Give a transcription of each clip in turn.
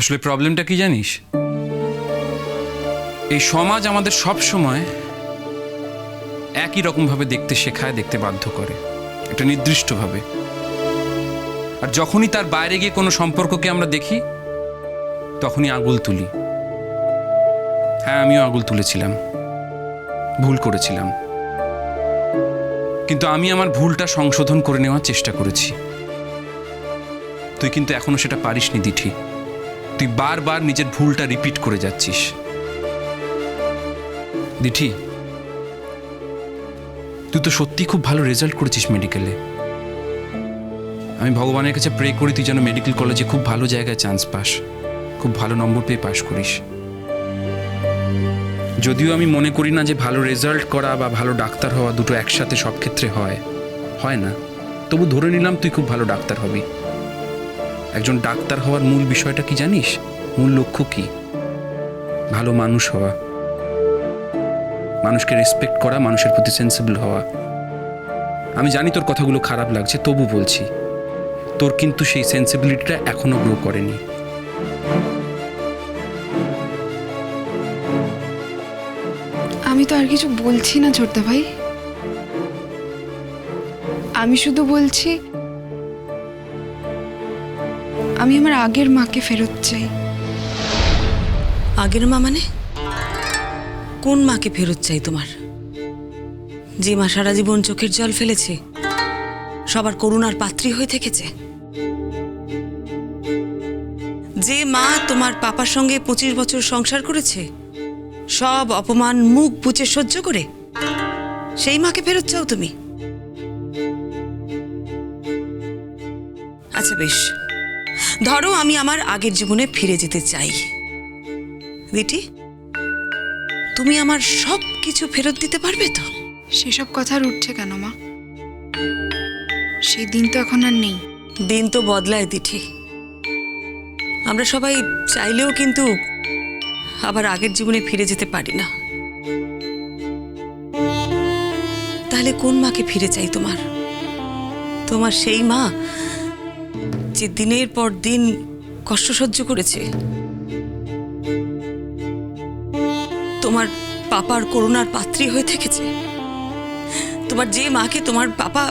আসলে প্রবলেমটা কি জানিস? এই সমাজ আমাদের সব সময় একই রকমভাবে দেখতে শেখায়, দেখতে বাধ্য করে। একটা নির্দিষ্টভাবে। আর যখনই তার বাইরে গিয়ে কোনো সম্পর্ককে আমরা দেখি, তখনই আগুল তুলি। হ্যাঁ আমিও আগুল তুলেছিলাম। ভুল করেছিলাম। কিন্তু আমি আমার ভুলটা সংশোধন করে নেওয়ার চেষ্টা করেছি। তুই কিন্তু এখনও সেটা পারিসনি, দিঠি। তুই বারবার নিজের ভুলটা রিপিট করে যাচ্ছিস। দিঠি, তুই তো সত্যি খুব ভালো রেজাল্ট করেছিস মেডিকেলে আমি ভগবানের কাছে প্রে করি তুই যেন মেডিকেল কলেজে খুব ভালো জায়গায় চান্স পাস। খুব ভালো নম্বর পেয়ে পাশ করিস। যদিও আমি মনে করি না যে ভালো রেজাল্ট করা বা ভালো ডাক্তার হওয়া দুটো একসাথে সব ক্ষেত্রে হয়। হয় না। তবু ধরে নিলাম তুই খুব ভালো ডাক্তার হবি। একজন ডাক্তার হওয়ার মূল বিষয়টা কি জানিস? মূল লক্ষ্য কি? ভালো মানুষ হওয়া। মানুষকে রেসপেক্ট করা, মানুষের প্রতি সেন্সিবল হওয়া। আমি জানি তোর কথাগুলো খারাপ লাগছে, তবু বলছি, তোর কিন্তু সেই সেন্সিবিলিটিটা এখনও গ্রো করেনি। আমি তো আর কিছু বলছি না, ছোটদা ভাই। আমি শুধু বলছি আমি আমার আগের মাকে ফেরত চাই। আগের মা মানে? কোন মাকে ফেরত চাই তোমার? যে মা সারা জীবন চোখের জল ফেলেছে, সবার করুণার পাত্রী হয়ে থেকেছে। যে মা তোমার পাপার সঙ্গে পঁচিশ বছর সংসার করেছে, সব অপমান মুখ বুচে সহ্য করে, সেই মাকে ফেরত চাও তুমি? আচ্ছা বেশ। ধরো আমি আমার আগের জীবনে ফিরে যেতে চাই। দিটি তুমি আমার সব কিছু ফেরত দিতে পারবে তো? সেসব কথা আর উঠছে কেন মা? সেই দিন তো এখন আর নেই। দিন তো বদলায় দিঠি আমরা সবাই চাইলেও কিন্তু আবার আগের জীবনে ফিরে যেতে পারি না। তাহলে কোন মাকে ফিরে চাই তোমার? তোমার সেই মা যে দিনের পর দিন কষ্ট সহ্য করেছে। তোমার পাপার করুণার পাত্রী হয়ে থেকেছে। তোমার যে মাকে তোমার পাপা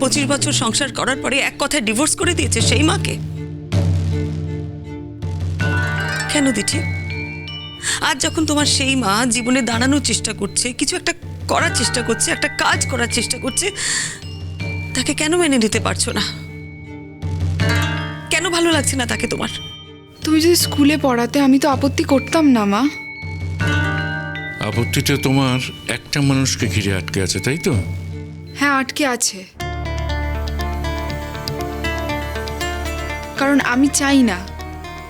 পঁচিশ বছর সংসার করার পরে এক কথায় ডিভোর্স করে দিয়েছে, সেই মাকে? কেন দিঠি? আজ যখন তোমার সেই মা জীবনে দাঁড়ানোর চেষ্টা করছে, কিছু একটা করার চেষ্টা করছে, একটা কাজ করার চেষ্টা করছে, তাকে কেন মেনে নিতে পারছ না? কেন ভালো লাগছে না তাকে তোমার? তুমি যদি স্কুলে পড়াতে আমি তো আপত্তি করতাম না মা। আপত্তিটা তোমার একটা মানুষকে ঘিরে আটকে আছে তাই তো? হ্যাঁ আটকে আছে। কারণ আমি চাই না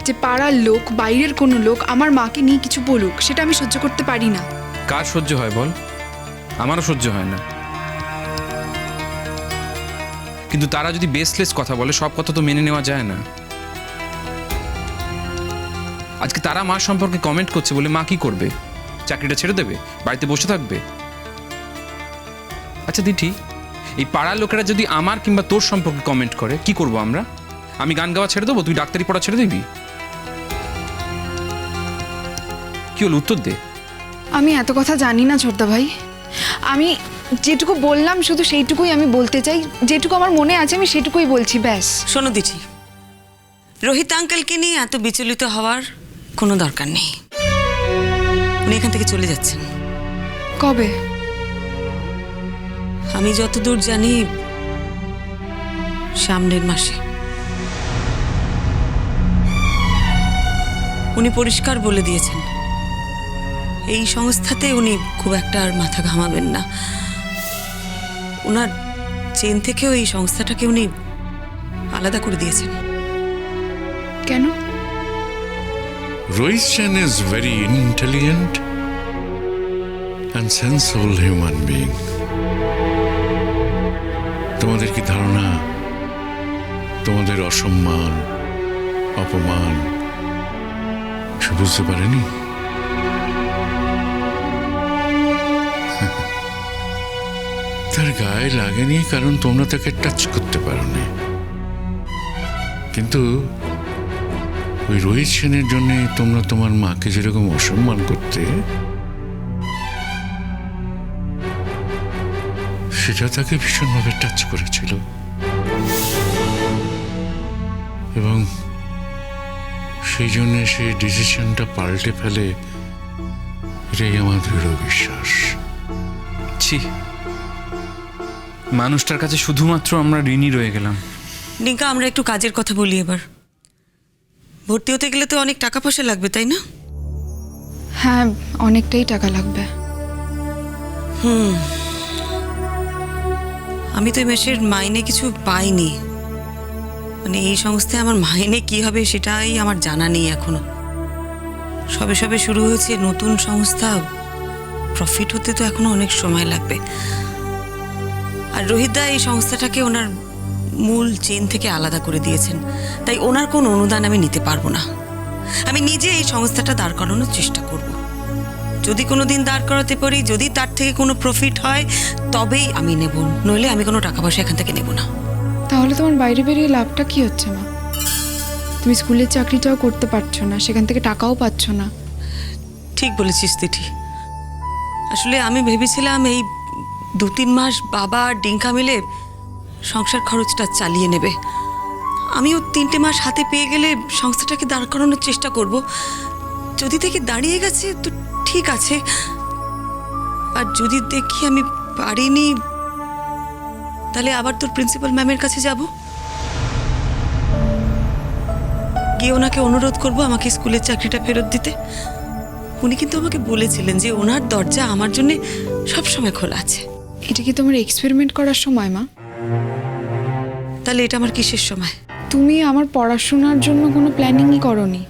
যে পাড়ার লোক বাইরের কোনো লোক আমার মাকে নিয়ে কিছু বলুক সেটা আমি সহ্য করতে পারি না। কার সহ্য হয় বল? আমারও সহ্য হয় না। কিন্তু তারা যদি বেসলেস কথা বলে, সব কথা তো মেনে নেওয়া যায় না। আজকে তারা মা সম্পর্কে কমেন্ট করছে বলে মা কি করবে? চাকরিটা ছেড়ে দেবে? বাড়িতে বসে থাকবে? আচ্ছা দিঠি, এই পাড়ার লোকেরা যদি আমার কিংবা তোর সম্পর্কে কমেন্ট করে, কি করব আমরা? আমি গান গাওয়া ছেড়ে দেবো? তুই ডাক্তারি পড়া ছেড়ে দিবি? কি হলো? উত্তর দে। আমি এত কথা জানি না ছোটদা ভাই। আমি যেটুকু বললাম শুধু সেইটুকুই আমি বলতে চাই। যেটুকু আমার মনে আছে আমি সেটুকুই বলছি ব্যাস। শোনো দিঠি রোহিত আঙ্কেলকে নিয়ে এত বিচলিত হওয়ার কোনো দরকার নেই। উনি এখান থেকে চলে যাচ্ছেন। কবে? আমি যতদূর জানি সামনের মাসে। উনি পরিষ্কার বলে দিয়েছেন। এই সংস্থাতে উনি খুব একটা আর মাথা ঘামাবেন না। ওনার চেন থেকেও এই সংস্থাটাকে উনি আলাদা করে দিয়েছেন। কেন? Rohit Chen is very intelligent and sensible human being. তোমাদের কি ধারণা? তোমাদের অসম্মান অপমান সে বুঝতে পারেনি? গায়ে লাগেনি, কারণ তোমরা তাকে টাচ করতে পারোনি। কিন্তু ওই রোহিত সেনের জন্য তোমরা তোমার মাকে যেরকম অসম্মান করতে, সেটা তাকে ভীষণভাবে টাচ করেছিল। এবং সেই জন্য সে ডিসিশনটা পাল্টে ফেলে, এটাই আমার দৃঢ় বিশ্বাস। ছি মানুষটার কাছে শুধুমাত্র আমরা ঋণী রয়ে গেলাম। ডিঙ্কা আমরা একটু কাজের কথা বলি এবার। ভর্তি হতে গেলে তো অনেক টাকা পয়সা লাগবে তাই না? হ্যাঁ অনেকটাই টাকা লাগবে। হুম। আমি তো এই মাসের মাইনে কিছু পাইনি। মানে এই সংস্থায় আমার মাইনে কি হবে সেটাই আমার জানা নেই এখনও। সবে সবে শুরু হয়েছে নতুন সংস্থা। প্রফিট হতে তো এখনও অনেক সময় লাগবে। আর রোহিতদা এই সংস্থাটাকে ওনার মূল চেন থেকে আলাদা করে দিয়েছেন। তাই ওনার কোনো অনুদান আমি নিতে পারব না। আমি নিজে এই সংস্থাটা দাঁড় করানোর চেষ্টা করব। যদি কোনো দিন দাঁড় করাতে পারি যদি তার থেকে কোনো প্রফিট হয় তবেই আমি নেব। নইলে আমি কোনো টাকা পয়সা এখান থেকে নেব না। তাহলে তোমার বাইরে বেরিয়ে লাভটা কি হচ্ছে মা? তুমি স্কুলের চাকরিটাও করতে পারছ না সেখান থেকে টাকাও পাচ্ছ না। ঠিক বলেছিস তিথি। আসলে আমি ভেবেছিলাম এই দু তিন মাস বাবা আর ডিঙ্কা মিলে সংসার খরচটা চালিয়ে নেবে। আমিও তিনটে মাস হাতে পেয়ে গেলে সংস্থাটাকে দাঁড় করানোর চেষ্টা করব। যদি দেখি দাঁড়িয়ে গেছে তো ঠিক আছে। আর যদি দেখি আমি পারিনি, তাহলে আবার তোর প্রিন্সিপাল ম্যামের কাছে যাব। গিয়ে ওনাকে অনুরোধ করব আমাকে স্কুলের চাকরিটা ফেরত দিতে। উনি কিন্তু আমাকে বলেছিলেন যে ওনার দরজা আমার জন্যে সবসময় খোলা আছে। এটা কি তোমার এক্সপেরিমেন্ট করার সময় মা? তাহলে এটা আমার কিসের সময়? তুমি আমার পড়াশোনার জন্য কোনো প্ল্যানিংই করনি।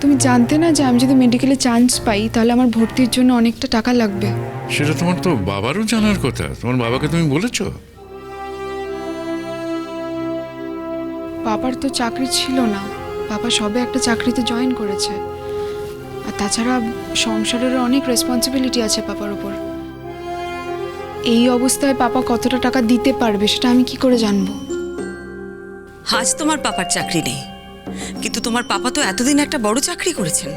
তুমি জানতে না যে আমি যদি মেডিকেলে চান্স পাই তাহলে আমার ভর্তির জন্য অনেকটা টাকা লাগবে। সেটা তোমার তো বাবারও জানার কথা। তোমার বাবাকে তুমি বলেছ? বাবার তো চাকরি ছিল না। বাবা সবে একটা চাকরিতে জয়েন করেছে। আর তাছাড়া সংসারেরও অনেক রেসপন্সিবিলিটি আছে পাপার ওপর এই অবস্থায় পাপা কতটা টাকা দিতে পারবে সেটা আমি কি করে জানব? আজ তোমার পাপার চাকরি নেই। কিন্তু তোমার পাপা তো এতদিন একটা বড় চাকরি করেছেন।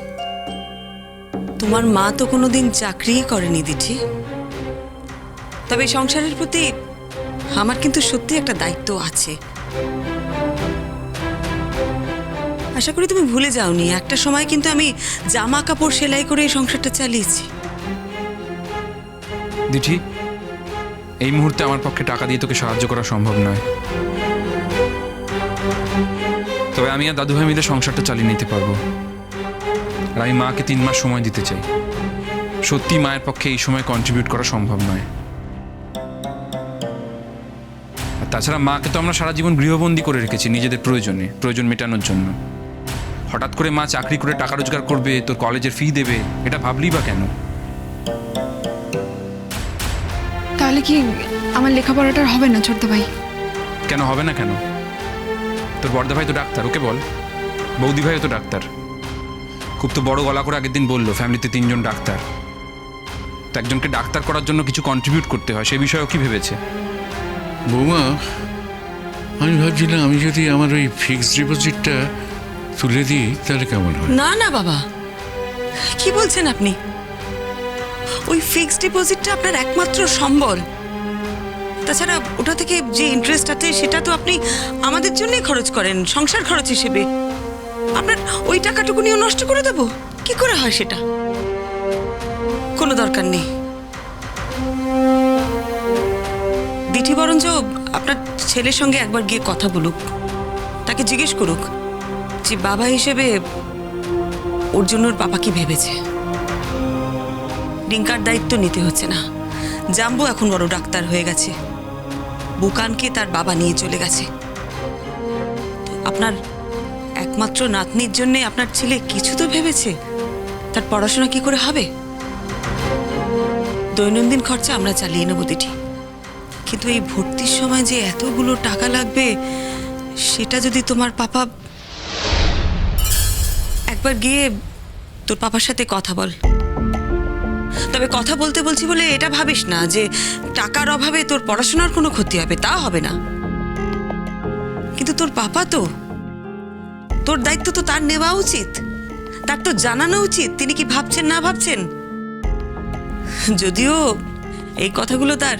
তোমার মা তো কোনোদিন চাকরিই করেনি দিঠি তবে এই সংসারের প্রতি আমার কিন্তু সত্যি একটা দায়িত্ব আছে। আশা করি তুমি ভুলে যাওনি একটা সময় কিন্তু আমি জামা কাপড় সেলাই করে এই সংসারটা চালিয়েছি। দিঠি এই মুহূর্তে আমার পক্ষে টাকা দিয়ে তোকে সাহায্য করা সম্ভব নয়। তবে আমি আর দাদুভাই মিলে সংসারটা চালিয়ে নিতে পারব। আর আমি মাকে তিন মাস সময় দিতে চাই। সত্যি মায়ের পক্ষে এই সময় কন্ট্রিবিউট করা সম্ভব নয়। আর তাছাড়া মাকে তো আমরা সারা জীবন গৃহবন্দী করে রেখেছি নিজেদের প্রয়োজনে, প্রয়োজন মেটানোর জন্য। হঠাৎ করে মা চাকরি করে টাকা রোজগার করবে, তোর কলেজের ফি দেবে, এটা ভাবলি বা কেন? তাহলে কি আমার লেখাপড়াটার হবে না ছোট্ট ভাই? কেন হবে না কেন? তোর বর্দা ভাই তো ডাক্তার ওকে বল। বৌদি ভাইও তো ডাক্তার। খুব তো বড় গলা করে আগের দিন বলল ফ্যামিলিতে তিনজন ডাক্তার। তো একজনকে ডাক্তার করার জন্য কিছু কন্ট্রিবিউট করতে হয় সে বিষয়েও কি ভেবেছে? বৌমা আমি ভাবছিলাম আমি যদি আমার ওই ফিক্সড ডিপোজিটটা তুলে দিই তাহলে কেমন হয়? না না বাবা। কি বলছেন আপনি? ওই ফিক্সড ডিপোজিটটা আপনার একমাত্র সম্বল। তাছাড়া ওটা থেকে যে ইন্টারেস্ট আছে সেটা তো আপনি আমাদের জন্যই খরচ করেন, সংসার খরচ হিসেবে। আপনার ওই টাকাটুকু টাকাটুকুনিও নষ্ট করে দেব? কি করে হয় সেটা? কোনো দরকার নেই। দিঠি বরঞ্চ আপনার ছেলের সঙ্গে একবার গিয়ে কথা বলুক। তাকে জিজ্ঞেস করুক যে বাবা হিসেবে ওর জন্য ওর বাবা কি ভেবেছে? ডিঙ্কার দায়িত্ব নিতে হচ্ছে না। জাম্বু এখন বড় ডাক্তার হয়ে গেছে। বুকানকে তার বাবা নিয়ে চলে গেছে। আপনার একমাত্র নাতনির জন্য আপনার ছেলে কিছু তো ভেবেছে। তার পড়াশোনা কি করে হবে? দৈনন্দিন খরচা আমরা চালিয়ে নেব দিঠি কিন্তু এই ভর্তির সময় যে এতগুলো টাকা লাগবে, সেটা যদি তোমার পাপা একবার গিয়ে তোর পাপার সাথে কথা বল। তবে কথা বলতে বলছি বলে এটা ভাবিস না যে টাকার অভাবে তোর পড়াশোনার কোনো ক্ষতি হবে, তা হবে না। কিন্তু তোর পাপা তো, তোর দায়িত্ব তো তার নেওয়া উচিত, তার তো জানানো উচিত, তিনি কি ভাবছেন না ভাবছেন? যদিও এই কথাগুলো তার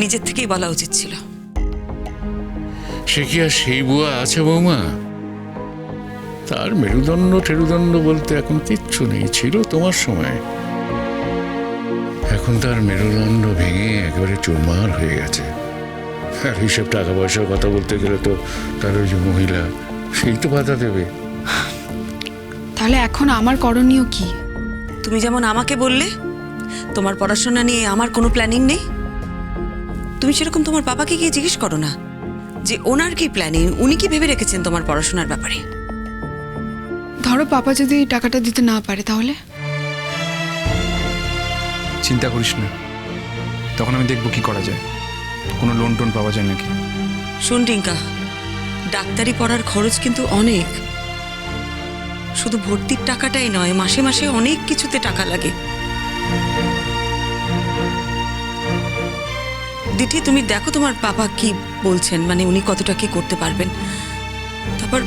নিজের থেকেই বলা উচিত ছিল। সে কি আর সেই বুয়া আছে বৌমা? তার মেরুদণ্ড টেরুদণ্ড বলতে এখন কিচ্ছু নেই, ছিল তোমার সময়। এখন তার মেরুদণ্ড ভেঙে একেবারে চুরমার হয়ে গেছে। আর এইসব টাকা পয়সার কথা বলতে গেলে তো তার ওই যে মহিলা সেই তো বাধা দেবে। তাহলে এখন আমার করণীয় কি? তুমি যেমন আমাকে বললে তোমার পড়াশোনা নিয়ে আমার কোনো প্ল্যানিং নেই। তুমি সেরকম তোমার বাবাকে গিয়ে জিজ্ঞেস করো না যে ওনার কি প্ল্যানিং উনি কি ভেবে রেখেছেন তোমার পড়াশোনার ব্যাপারে? ধরো পাপা যদি এই টাকাটা দিতে না পারে তাহলে? চিন্তা করিস না। তখন আমি দেখব কি করা যায়। কোনো লোন টোন পাওয়া যায় নাকি? শুন টিঙ্কা ডাক্তারি পড়ার খরচ কিন্তু অনেক। শুধু ভর্তির টাকাটাই নয় মাসে মাসে অনেক কিছুতে টাকা লাগে। দিঠি তুমি দেখো তোমার বাবা কি বলছেন মানে উনি কতটা কি করতে পারবেন। তারপর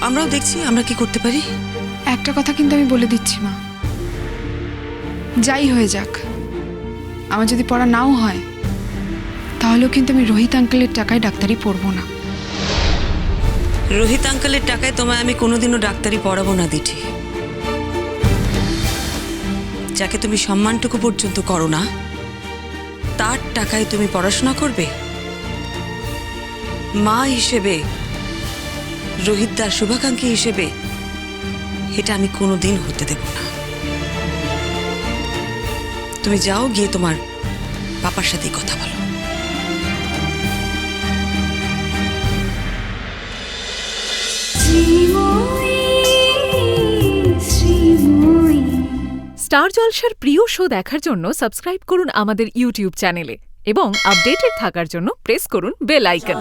আমরাও দেখছি আমরা কি করতে পারি। একটা কথা কিন্তু আমি বলে দিচ্ছি মা। যাই হয়ে যাক আমার যদি পড়া নাও হয়, তাহলেও কিন্তু আমি রোহিত আঙ্কেলের টাকায় ডাক্তারি পড়ব না। রোহিত আঙ্কেলের টাকায় তোমায় আমি কোনোদিনও ডাক্তারি পড়াবো না, দিঠি। যাকে তুমি সম্মানটুকু পর্যন্ত করো না, তার টাকায় তুমি পড়াশোনা করবে? মা হিসেবে, রোহিত দার শুভাকাঙ্ক্ষী হিসেবে, এটা আমি কোনোদিন হতে দেব না। তুমি যাও গিয়ে তোমার পাপার সাথে কথা বলো। স্টার জলসার প্রিয় শো দেখার জন্য সাবস্ক্রাইব করুন আমাদের ইউটিউব চ্যানেলে এবং আপডেটেড থাকার জন্য প্রেস করুন বেল আইকন।